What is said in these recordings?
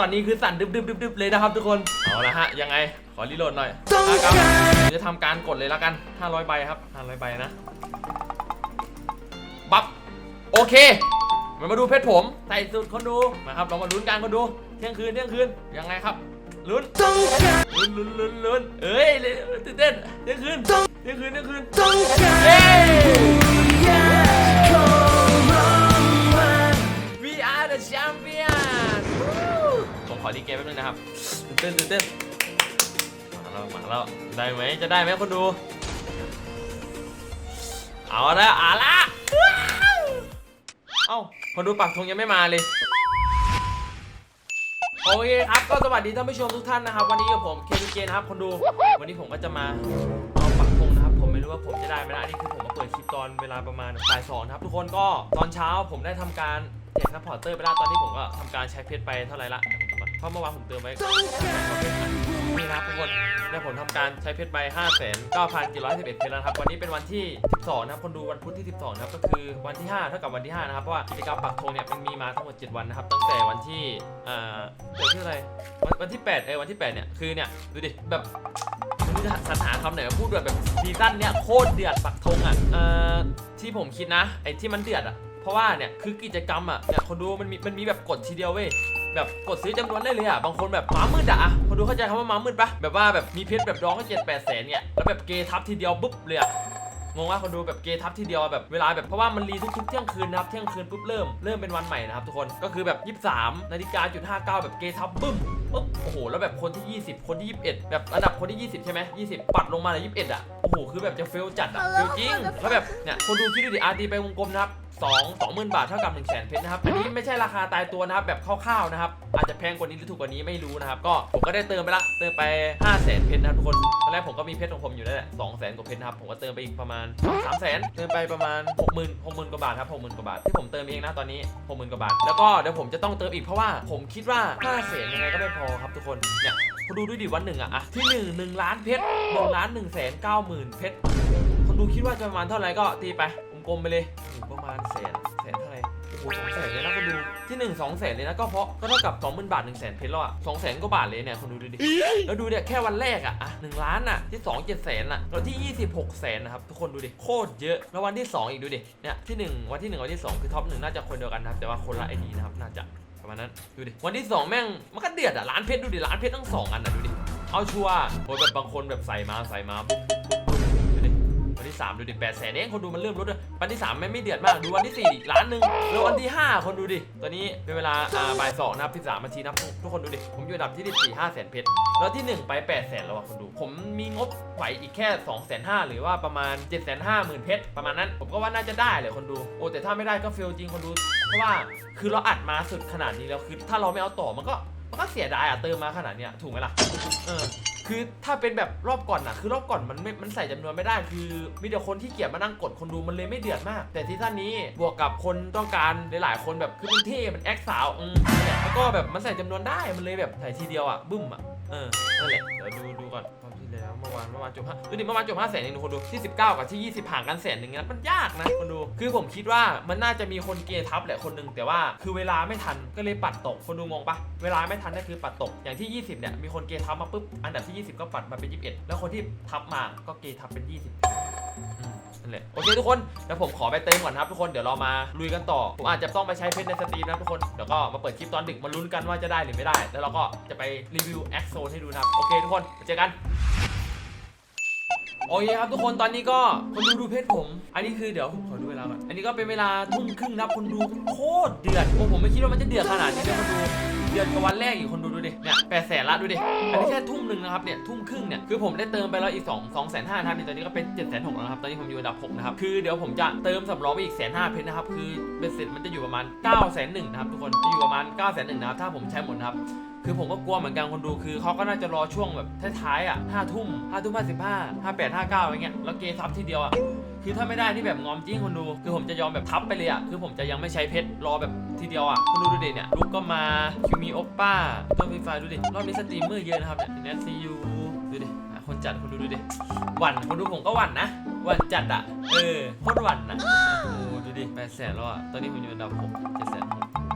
ตอนนี้คือสั่นดึบดึบดึบดึบเลยนะครับทุกคน เอาละฮะ ยังไง ขอรีโหลดหน่อยนะครับจะทำการกดเลยแล้วกัน 500 ใบครับ 500 ใบนะ บับโอเคมามาดูเพชรผม ใส่สุดคนดูมาครับ เรามาลุ้นกันคนดู เที่ยงคืน เที่ยงคืน ยังไงครับ ลุ้น ลุ้นลุ้นลุ้นลุ้นเอ้ยตื่นเต้น เที่ยงคืน เที่ยงคืน เที่ยงคืนเย้ We are the champion ผม ขอดีเกมแป๊บนึงนะครับตื่นเต้นตื่นเต้นมาแล้วมาแล้วได้ไหมจะได้ไหมคนดู เอาละเอาละเอ้าคนดูปักธงยังไม่มาเลยโอเคครับก็สวัสดีท่านผู้ชมทุกท่านนะครับ วันนี้กับผมเคพีเนะครับคนดู วันนี้ผมก็จะมาเอาปักธงนะครับผมไม่รู้ว่าผมจะได้ไหมนะอันนี้คือผมมาเปิดคลิปตอนเวลาประมาณบ่ายสองครับทุกคนก็ตอนเช้าผมได้ทำการแจกซัพพอร์เตอร์ไปแล้วตอนนี้ผมก็ทำการใช้เพชรไปเท่าไหร่ละผม ก่อนเพราะเมื่อวานผมเติมไว้นี่นะครับทุกคนเนี่ยผมทำการใช้เพชรไป5 9 9 1 1เพชรแล้วนะครับวันนี้เป็นวันที่ 12 นะครับ คนดูวันพุธที่ 12 นะครับ ก็คือวันที่ 5 เท่ากับวันที่ 5 นะครับ เพราะว่ากิจกรรมปักธงเนี่ยมันมีมาทั้งหมด 7 วันนะครับ ตั้งแต่วันที่อ่าเกิดที่อะไรวันวันที่ 8 เออวันที่ 8 เนี่ย คือเนี่ย ดูดิ แบบรู้จะสรรหาคำไหนมาพูดแบบแบบซีซั่นเนี่ยโคตรเดือดปักธงอะเอ่อที่ผมคิดนะไอ้ที่มันเดือดอะเพราะว่าเนี่ยคือกิจกรรมอะเนี่ยคนดูมันมีมันมีแบบกดทีเดียวเว้ย แบบกดซื้อจำนวนได้เลยอะ บางคนแบบม้ามืดอะอะคนดูเข้าใจคำว่าม้ามืดปะแบบว่าแบบมีเพชรแบบดองก็เจ็ดแปดแสนเนี่ยแล้วแบบเกทับทีเดียวปุ๊บเลยอะงงว่าคนดูแบบเกทับทีเดียวแบบเวลาแบบเพราะว่ามันรีทุกๆเที่ยงคืนนะครับเที่ยงคืนปุ๊บเริ่มเริ่มเป็นวันใหม่นะครับทุกคนก็คือแบบ 23นาฬิกาจุด59แบบเกทับบึ้มปุ๊บโอ้โหแล้วแบบคนที่ 20 คนที่ 21 แบบอันดับคนที่ 20 ใช่ไหม20 ปัดลงมาเลย21 อะ โอ้โหคือแบบจะเฟลจัดอะเฟลจริงแล้วแบบเนี่ยคนดูคิดดูดิอาร์ตีไปวงกลมนะครับ2 20,000 บาทเท่ากับ 1 0 0 0 0แสนเพชรนะครับ อันนี้ไม่ใช่ราคาตายตัวนะครับ แบบคร่าวๆนะครับ อาจจะแพงกว่านี้หรือถูกกว่านี้ไม่รู้นะครับ ก็ผมก็ได้เติมไปละ เติมไป 5 0 0แสนเพชรนะครับทุกคนตอนแรกผมก็มีเพชรของผมอยู่แล้วแหละ2 0 0แสนกว่าเพชรนะครับ ผมก็เติมไปอีกประมาณ 3 0 0แสนเติมไปประมาณ 60,000 60,000 กว่าบาทครับ 60,000 กว่าบาท ที่ผมเติมเองนะตอนนี้ 60,000 กว่าบาท แล้วก็เดี๋ยวผมจะต้องเติมอีกเพราะว่าผมคิดว่า5แสนยังไงก็ไม่พอครับทุกคน เนี่ยคุณดูด้วยดิวันหนึ่งอะอะที่1 1ล้านเพชร1ล้าน1แสน9หมื่นเพชรคนดูคิดว่าจะประมาณเท่าไหร่ก็ตีไปกลมๆไปเลยประมาณแสนแสนเท่าไหร่โอ้โหสองแสนเลยนะคนดูที่1 2แสนเลยนะก็เพราะก็เท่ากับ20,000บาท1แสนเพชรแล้วอะ2แสนกว่าบาทเลยเนี่ยคนดูดูดิแล้วดูเนี่ยแค่วันแรกอะอะหนึ่งล้านอะที่2 7แสนอะแล้วที่26แสนนะครับทุกคนดูดิโคตรเยอะแล้ววันที่2อีกดูดิเนี่ยที่1วันที่1วันที่2คือท็อปหนึ่งน่าจะคนเดียวกันนะครับแต่ว่าคนละไอดีนะครับน่าจะประมาณนั้นดูดิวันที่2แม่งมันก็เดือดอะล้านเพชรดูดิล้านเพชรทั้งสองอันอะดูดิเอาชัวร์โอ้ยแบบบางคนแบบใส่มาใส่มาบุ้มบุ้มบุ้มบุ้มดูดิวัน ที่ 3 ดูดิ8แสนเองคนดูมันเริ่มลดเลยวันที่ 3 ไม่ไม่เดือดมาก ดูวันที่4อีกล้านหนึ่งแล้ววันที่ 5 คนดูดิตอนนี้เป็นเวลาอ่าบ่ายสองนะครับที่สามนาทีนับทุกคนดูดิ ผมอยู่อันดับที่14 5แสนเพชรแล้วที่ 1 ไป8แสนแล้วอะคนดู ผมมีงบไหวอีกแค่2แสนห้าหรือว่าประมาณ7แสนห้าหมื่นเพชรประมาณนั้น ผมก็ว่าน่าจะได้เลยคนดูโอ้แต่ถ้าไม่ได้ก็เฟลจริงคนดูเพราะว่าคือเราอัดมาสุดขนาดนี้แล้วคือถ้าเราไม่เอาต่อมันก็ ก็เสียดายอะเติมมาขนาดเนี้ยถูกไหมล่ะเออคือถ้าเป็นแบบรอบก่อนอะคือรอบก่อนมันไม่มันใส่จำนวนไม่ได้ คือมีแต่คนที่เกียจมานั่งกดคนดูมันเลยไม่เดือดมาก แต่ที่ท่านนี้บวกกับคนต้องการหลายๆคนแบบคือมันเท่มันแอคสาวอืมแล้วก็แบบมันใส่จำนวนได้มันเลยแบบใส่ทีเดียวอะบึ้มอะ เออนั่นแหละเดี๋ยวดูดูก่อนรอบที่แล้วเมื่อวานเมื่อวานจบห้าดูดิเมื่อวานจบห้าแสนเองทุกคนดูที่ 19 กับที่ 20ห่างกันแสนหนึ่งนะมันยากนะคนดู คือผมคิดว่ามันน่าจะมีคนเกทับแหละคนหนึ่งแต่ว่าคือเวลาไม่ทันก็เลยปัดตกคนดูงงปะเวลาไม่ทันก็คือปัดตกอย่างที่ 20เนี่ยมีคนเกทับมาปุ๊บอันดับที่ 20 ก็ปัดมาเป็น 21 แล้วคนที่ทับมาก็เกทับเป็น 20อืม นั่นแหละโอเคทุกคนเดี๋ยวผมขอไปเติมก่อนครับทุกคนเดี๋ยวเรามาลุยกันต่อผมอาจจะต้องไปใช้เพชรในสตรีมนะทุกคนเดี๋ยวก็มาเปิดคลิปตอนดึกมาลุ้นกันว่าจะได้หรือไม่ได้ แล้วเราก็จะไปรีวิวแอคโซนให้ดูนะครับโอเคทุกคนเจอกัน โอเคครับทุกคนตอนนี้ก็คนดูดูเพจผม อันนี้คือเดี๋ยวผมขอดูเวลาก่อนอันนี้ก็เป็นเวลาทุ่มครึ่งนะครับคนดูโคตรเดือดโอ้ผมไม่คิดว่ามันจะเดือดขนาดนี้นะคนดูเดือดกว่าวันแรกอีกคนดูดูดิเนี่ยแปดแสนละดูดิ อันนี้แค่ทุ่มหนึ่งนะครับเนี่ยทุ่มครึ่งเนี่ยคือผมได้เติมไปแล้วอีก2 2แสนห้านะครับเนี่ยตอนนี้ก็เป็น7จ็ดแสนหกแล้วครับตอนนี้ผมอยู่อันดับ6นะครับคือเดี๋ยวผมจะเติมสำรองไปอีกแสนห้าเพชรนะครับคือเป็นเสร็จมันจะอยู่ประมาณ9ก้าแสนหนึ่งนะครับทุกคนจะอยู่ประมาณ9ก้าแสนหนึ่งนะครับถ้าผมใช้หมดนะครับ คือผมก็กลัวเหมือนกันคนดูคือเขาก็น่าจะรอช่วงแบบท้ายๆอะห้าทุ่มห้าทุ่มห้าสิบห้าห้าแปดห้าเก้าอะไรเงี้ยแล้วเกทับทีเดียวอะคือถ้าไม่ได้นี่แบบงอมจริงคนดู คือผมจะยอมแบบทับไปเลยอะ คือผมจะยังไม่ใช้เพชรรอแบบทีเดียวอะคุณดูดูดิเนี่ยลุกก็มาคิวมีโอป้าต้นฟีไฟดูดิ รอบนี้สตรีมเมอร์เยอะนะครับเนี่ยเนสซียูดูดิคนจัดคนดูดูดิหวั่นคนดูผมก็หวั่นนะหวั่นจัดอะ เออโคตรหวั่นนะโอ้ดูดิแปดแสนแล้วอะ ตอนนี้ผมอยู่อันดับหกเจ็ดแสนหก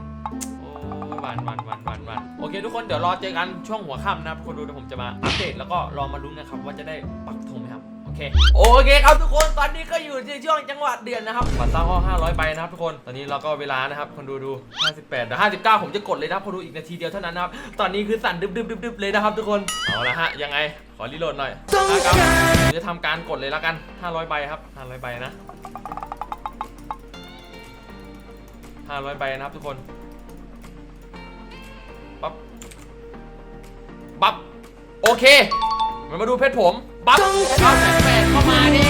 วันวันวันวันวันโอเคทุกคนเดี๋ยวรอเจอกันช่วงหัวค่ำนะครับคนดูเดี๋ยวผมจะมาอัปเดตแล้วก็รอมาลุ้นนะครับว่าจะได้ปักธงไหมครับโอเคโอเคครับทุกคนตอนนี้ก็อยู่ในช่วงจังหวะเดือนนะครับบัตรสร้างห้อง500ใบนะครับทุกคนตอนนี้เราก็เวลานะครับคนดูดู 58เดี๋ยว59 ผมจะกดเลยนะครับคนดูอีกนาทีเดียวเท่านั้นนะครับตอนนี้คือสั่นดึบดึบดึบดึบเลยนะครับทุกคนเอาละฮะยังไงขอรีโหลดหน่อยนะครับผมจะทำการกดเลยแล้วกัน 500ใบครับ500ใบนะ500ใบนะครับทุกคน ปั๊บโอเคมันมาดูเพชรผมปั๊บเก้าแสนแปดเข้ามาดิ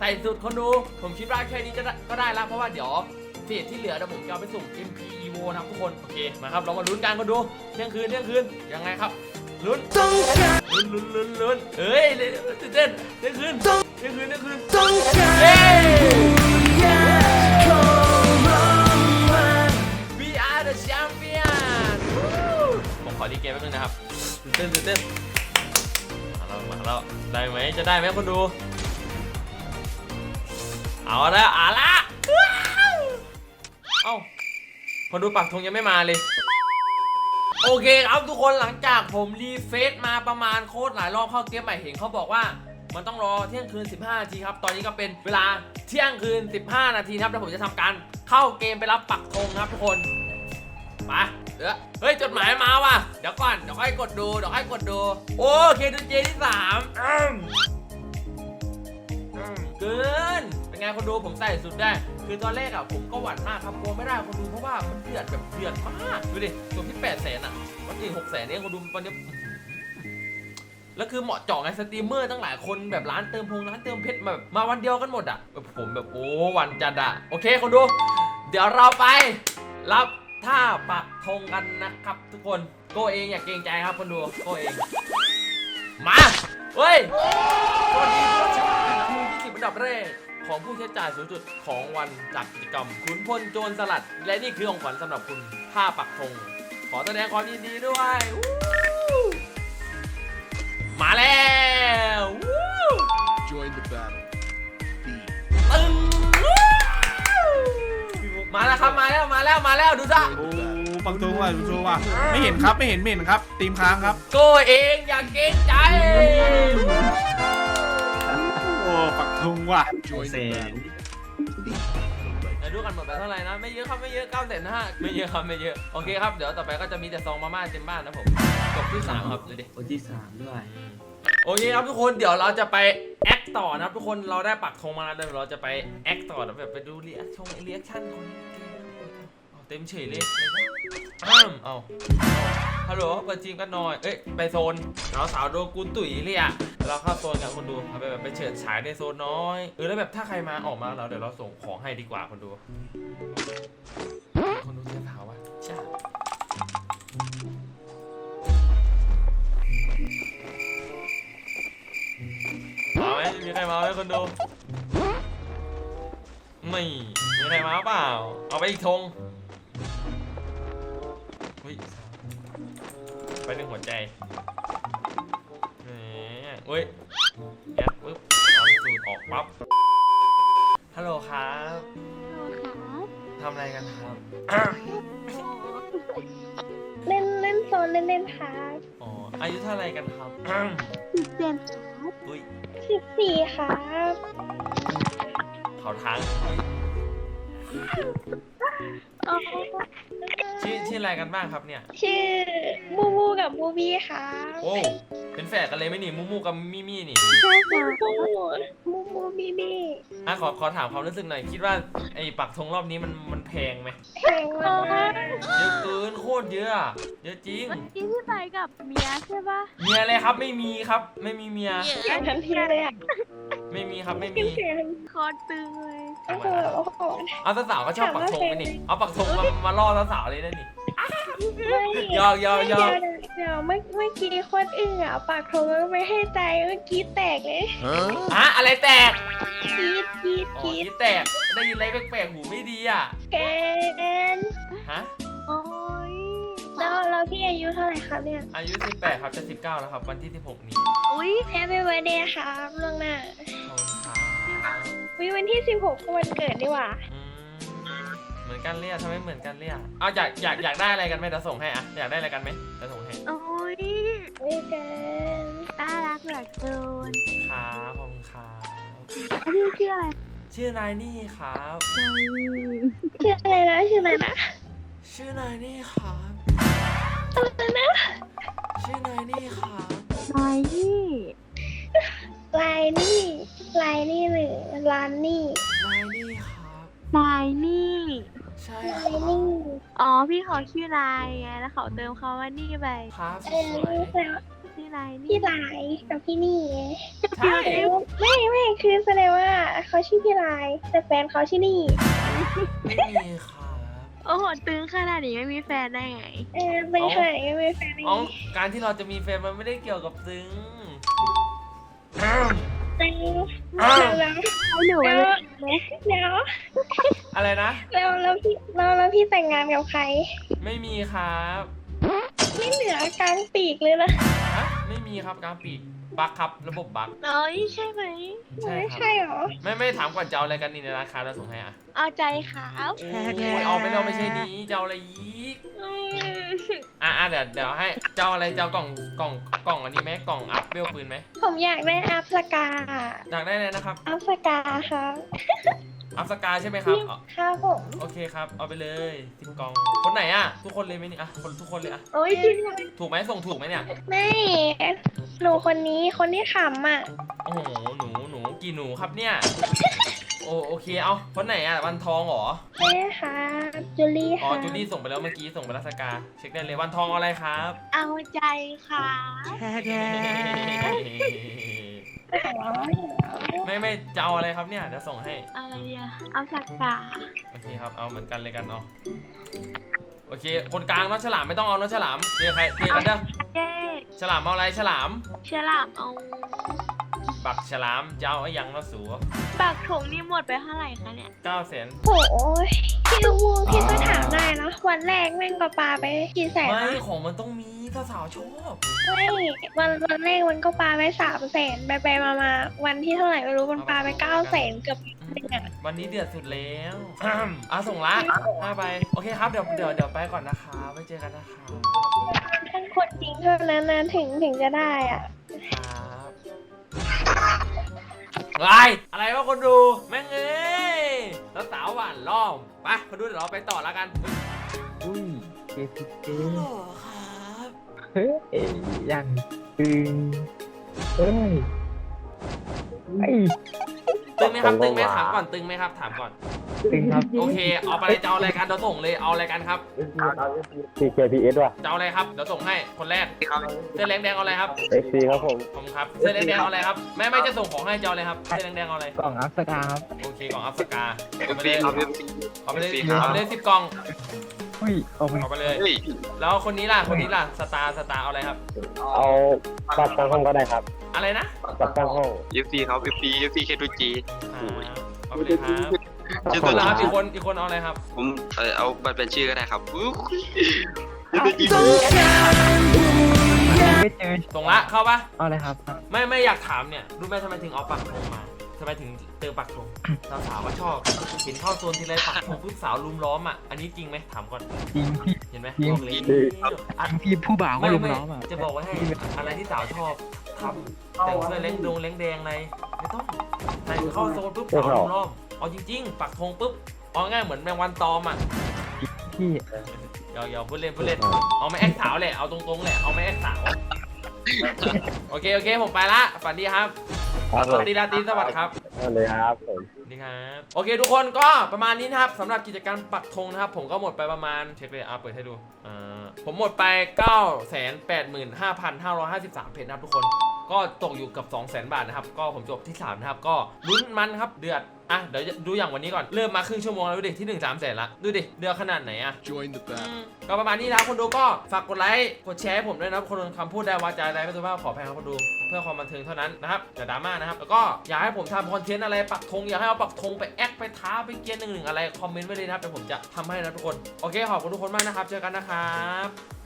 ใส่สุดคนดูผมคิดว่าแค่นี้จะก็ได้แล้วเพราะว่าเดี๋ยวเศษที่เหลือเดี๋ยวผมจะเอาไปส่ง MP Evo นะครับทุกคนโอเคมาครับเรามาลุ้นกันคนดูเที่ยงคืนเที่ยงคืนยังไงครับลุ้นลุ้นลุ้นลุ้นลุ้นเฮ้ยตื่นเต้นเที่ยงคืนเที่ยงคืนเที่ยงคืนเย้ We are the champion ผมขอดีเกมแป๊บนึงนะครับ ตื่นเต้นตื่นเต้นมาแล้วมาแล้วได้ไหมจะได้ไหมคนดู เอาละเอาละเอ้าคนดูปักธงยังไม่มาเลย โอเคครับทุกคนหลังจากผมรีเฟซมาประมาณโคตรหลายรอบเข้าเกมใหม่เห็นเขาบอกว่ามันต้องรอเที่ยงคืน 15 นาทีครับ ตอนนี้ก็เป็นเวลาเที่ยงคืน 15 นาทีครับ แล้วผมจะทำการเข้าเกมไปรับปักธงครับทุกคน ไปเดี๋ยวเฮ้ยจดหมายมาว่ะ เดี๋ยวก่อน เดี๋ยวค่อยกดดู เดี๋ยวค่อยกดดู โอเคดูเจที่สามอืมอืมเกิน เป็นไงคนดูผมใส่สุดได้ คือตอนแรกอะผมก็หวั่นมากครับกลัวไม่ได้คนดูเพราะว่ามันเดือดแบบเดือดมาก ดูดิตัวที่8แสนอะวันอื่น6แสนเนี่ยคนดูตอนนี้แล้วคือเหมาะเจาะไงสตรีมเมอร์ตั้งหลายคนแบบร้านเติมพงร้านเติมเพชรมาแบบมาวันเดียวกันหมดอะแบบผมแบบโอ้วันจัดอะโอเคคนดู เดี๋ยวเราไปรับ ท่าปักธงกันนะครับ ทุกคนโกเองอย่าเกรงใจครับคนดูโกเอง มาเฮ้ยสวัสดีผู้ชมคือที่สิบอันดับแรกของผู้ใช้จ่ายสูงสุดของวันจากกิจกรรมขุนพลโจรสลัด และนี่คือของขวัญสำหรับคุณท่าปักธงขอแสดงความยินดีด้วย มาแล้ว มาแล้วมาแล้วมาแล้วดูซะ Join โอ้ the battle. ปังตรงว่ะดูโชว์ว่ะไม่เห็นครับไม่เห็นไม่เห็นครับตีมค้างครับโกเองอย่าเกรงใจโอ้ปักตรงว่ะ Join the battle. B. เดี๋ยวดูกันหมดไปเท่าไหร่นะไม่เยอะครับไม่เยอะเก้าแสนห้าไม่เยอะครับไม่เยอะโอเคครับเดี๋ยวต่อไปก็จะมีแต่ซองมาม่าเต็มบ้านนะผมจบที่สามครับดูดิโอ้ที่สามด้วยโอเคครับทุกคนเดี๋ยวเราจะไปแอคต่อนะครับทุกคนเราได้ปักธงมาแล้วเดี๋ยวเราจะไปแอคต่อแล้วแบบไปดูรีแอคชั่นรีแอคชั่นของ เกมเอาเต็มเฉยเลยอ้ามเอาฮัลโหลเปิดทีมกันหน่อย เอ้ย ไปโซนสาวสาวๆโดนกูตุ๋ยเลยอะเราเข้าโซนกันคนดูเอาไปแบบไปเฉิดฉายในโซนน้อย เออแล้วแบบถ้าใครมาออกมาแล้วเดี๋ยวเราส่งของให้ดีกว่าคนดู คนดูเสื้อขาวอะใช่มาไหมมีใครมาไหมคนดูไม่มีใครมาเปล่า เอาไปอีกธง ไปหนึ่งหัวใจแหมอุ้ยแอดปุ๊บทำสูตรออกปั๊บ ฮัลโหลครับทำอะไรกันครับ เล่นเล่นโซนเล่นเล่นครับอ๋อ อายุเท่าไหรกันครับ สิบเจ็ดครับอุ้ย สิบสี่ครับ เขาทาง อุ๊ยอ๋อชื่อชื่ออะไรกันบ้างครับเนี่ย ชื่อบูบูกับบูบี้ครับโอ้เป็นแฝดกันเลยไหมนี่มูมูกับมิมี่นี่ใช่ครับบูบูบูบีบี้อะขอขอถามความรู้สึกหน่อย คิดว่าไอ้ปักธงรอบนี้มันมันแพงไหมแพงมากเยอะเกินโคตรเยอะอะเยอะจริงเมื่อกี้ที่ไปกับเมียใช่ปะเมียอะไรครับไม่มีครับ ไม่มีเมียทันทีเลยอะไม่มีครับไม่มีเสียงคอตึงเลย โอ้โหโอ้โหเอาสาวๆก็ชอบปักธงไหมนี่เอาปักธงมามาล่อสาวๆเลยนะนี่ไม่ยอกยอกยอกเดี๋ยวเดี๋ยวเมื่อเมื่อกี้คนอื่นอะปากโทรไม่ให้ใจเมื่อกี้แตกเลย Huh? อะอะไรแตกกรีดกรีดอ๋อกรีดคิดแตกได้ยินอะไรแปลกๆหูไม่ดีอะแกนฮะโอ้ยแล้วแล้วพี่อายุเท่าไหร่ครับเนี่ยอายุ 18 ครับจะ 19 แล้วครับ วันที่ 16 นี้อุ้ยแฮปปี้เบ t ร์ a เดย์ครับล่วงหน้าขอบคุณครับ วิวันที่16ก็วันเกิดนี่หว่าอืมเหมือนอนกันเลยอะทำไมเหมือนกันเลยอะเอาอยากอยากอยากได้อะไรกันไหมเดี๋ยวส่งให้อะอยากได้อะไรกันไหมเดี๋ยวส่งให้โอ้ยไม่เกินน่ารักเหลือเกินครับขอบคุณครับพี่ชื่ออะไรชื่อนายนี่ครับนายชื่ออะไรนะชื่ออะไรนะชื่อนายนี่ครับอะไรนะชื่อนายนี่ครับนายนี่ลายนี่ ลายนี่หรือลานนี่นายนี่ครับนายนี่ ใช่ลาครัยบนี่อ๋อ พี่เขาชื่อนายไง แล้วเขาเติมคำว่านี่ไป ครับเออสวย แล้วชื่อนายนี่พี่ลายกับพี่นี่ไงใช่ ไม่ไม่คือแสดงว่าเขาชื่อพี่ลายแต่แฟนเขาชื่อนี่ไม่มีครับโอ้โห ตึงขนาดนี้ไม่มีแฟนได้ไง เออเป็นใครไม่เป็นแฟนอ๋อนี่การที่เราจะมีแฟนมันไม่ได้เกี่ยวกับซึ้งแต่อ้าว แล้วให้หนูแล้วเลยแล้วอะไรนะ แล้วแล้วพี่แล้วแล้วพี่แต่งงานกับใคร ไม่มีครับไม่เหนือกลางปีกเลยนะฮะไม่มีครับกลางปีกบักครับระบบบักน้อยใช่ไหมใช่ไม่ครับใช่หรอ ไม่ไม่ถามก่อนจะเอาอะไรกันนี่ในราคาเราส่งให้อะ เอาใจครับโอ้ยเอาไปเราไม่ใช่นี้จะเอาอะไรอีก อืมอะอะเดี๋ยวเดี๋ยวให้จะเอาอะไรจะเอากล่องกล่องกล่องอันนี้ไหมกล่องอัพเวลปืนไหมผมอยากได้อัพสกา อยากได้เลยนะครับ อัพสกาครับอัพสกาใช่ไหมครับอ๋อครับผมโอเคครับ เอาไปเลยสิบกล่อง คนไหนอะ ทุกคนเลยไหมนี่อะคนทุกคนเลยอะ โอ้ยจริงเหรอถูกไหมส่งถูกไหมเนี่ย ไม่หนูคนนี้คนที่ขำอะ โอ้โห หนู หนู กี่หนูครับเนี่ยโอ้โอเคเอาคนไหนอะวันทองเหรอแม่ครับจูลี่อ๋อค่ะจูดี้ส่งไปแล้วเมื่อกี้ส่งไปแล้วสกาเช็คได้เลยวันทองเอาอะไรครับ เอาใจค่ะไม่ไม่จะเอาอะไรครับเนี่ยเดี๋ยวส่งให้ อะไรอะเอาสักกาโอเคครับ เอาเหมือนกันเลยกันเนาะโอเค คนกลางเนาะฉลามไม่ต้องเอาเนาะฉลามเจอใครเจอกันเด้อเจ๊ฉลามเอาอะไรฉลาม ฉลามเอา บักฉลามจะเอาไอ้ยังเนาะสัวปากถงนี่หมดไปเท่าไหร่คะเนี่ยเก้าแสนโอ้ยพี่ลูกมูพี่ก็ถามได้นะวันแรกแม่งก็ปาไปกี่แสนไม่นะของมันต้องมีถ้าสาวชอบไม่วันวันแรกมันก็ปาไปสามแสนไปไปมามาวันที่เท่าไหร่ไม่รู้มันปาไปเก้าแสนเกือบหนึ่งอะวันนี้เดือดสุดแล้วอะส่งละห้าไป โอเคครับเดี๋ยวเดี๋ยวเดี๋ยวไปก่อนนะคะไว้เจอกันนะคะท่านคนจริงเท่านั้นนะถึงถึงจะได้อะ ครับ อะไรอะไรวะคนดู แม่งเอ้ยแล้วสาวหวานล้อมไปคนดูเดี๋ยวเราไปต่อแล้วกัน อุ้ยเจสิเจฮัลโหลครับเฮ้ยยังตึงเอ้ยไอ้ตึงไหมครับตึงไหมถามก่อนตึงไหมครับถามก่อน ตึงครับโอเค เอาไปเลยจะเอาอะไรกันเดี๋ยวส่งเลย เอาอะไรกันครับ TKPS ว่ะ จะเอาอะไรครับ เดี๋ยวส่งให้ คนแรก เสื้อแดงแดงเอาอะไรครับ XC ครับผมผมครับ เสื้อแดงแดงเอาอะไรครับ แม่ไม่จะส่งของให้จะเอาอะไรครับ เสื้อแดงแดงเอาอะไร กล่องอัพสกาครับ โอเค กล่องอัพสกาเอาไปเลยเอาไปเลยเอาไปเลยสิบกล่องเฮ้ยเอาไปเอาไปเลย แล้วคนนี้ล่ะ คนนี้ล่ะ สตาร์ สตาร์เอาอะไรครับ เอาบัตรตั้งห้องก็ได้ครับ อะไรนะบัตรตั้งห้อง FC ครับ FC FC K2G อ่าเอาไปเลยครับ ชื่อคตัวนละครับจริอีงกคนอีกคนเอาอะไรครับ ผมเออเอาบัตรเป็นชื่อก็ได้ครับอุ๊ยไม่เจอส่งละเข้าปะเอาเลยครับ ไม่ไม่อยากถามเนี่ยรู้ไหมทำไมถึงเอาปักธงมาทำไมถึงเจอปักธงสาวสาวๆก็ชอบเห็นเข้าโซนทีไรปักธงปุ๊บสาวลุมล้อมอะอันนี้จริงไหมถามก่อนจริงพี่ เห็นไหมจริง บอกเลยจริงพี่ผู้บ่าวก็ไม่ลุมไม่ล้อมอะจะบอกไว้ให้อะไรที่สาวชอบทำแต่งเสื้อเล้งดงเล้งแดงอะไรไม่ต้องใส่เข้าโซนปุ๊บสาวลุมล้อม เอาจริงๆ ปักธงปุ๊บเอาง่ายเหมือนแมงวันตอมอะพี่เดี๋ยวเดี๋ยวพูดเล่นพูดเล่น เอาไม่แอคสาวแหละ เอาตรงๆแหละ เอาไม่แอคสาว โอเค โอเค ผมไปละฝันดีครับครับสวัสดีราตรีสวัสดีครับเอาเลยครับผมสวัสดีครับ โอเคทุกคนก็ประมาณนี้นะครับสำหรับกิจกรรมปักธงนะครับ ผมก็หมดไปประมาณเช็คเลยอะเปิดให้ดูอ่าผมหมดไป 9 8 5 5 5 5 3เพจนะครับทุกคน ก็ตกอยู่กับ 2 0 0 0 0 0 บาทนะครับ ก็ผมจบที่ 3 นะครับ ก็ลุ้นมันครับ เดือด อะ เดี๋ยวดูอย่างวันนี้ก่อน เริ่มมาครึ่งชั่วโมงแล้วดูดิ ที่1 3แสนละ ดูดิ เดือดขนาดไหนอะ Join the อื battle. มก็ประมาณนี้นะครับคนดูก็ฝากกดไลค์ กดแชร์ให้ผมด้วยนะครับ คนคำพูดได้วาจาได้ไม่สุภาพขอแพงครับคนดู เพื่อความบันเทิงเท่านั้นนะครับอย่าดราม่านะครับ แล้วก็อยากให้ผมทำคอนเทนต์อะไรปักธงอยากให้เอาปักธงไปแอคไปท้าไปเกียร์หนึ่งหนึ่งอะไรคอมเมนต์ไว้เลยนะครับเดี๋ยวผมจะทำให้นะทุกคน โอเคขอบคุณทุกคนมากนะครับ เจอกันนะครับ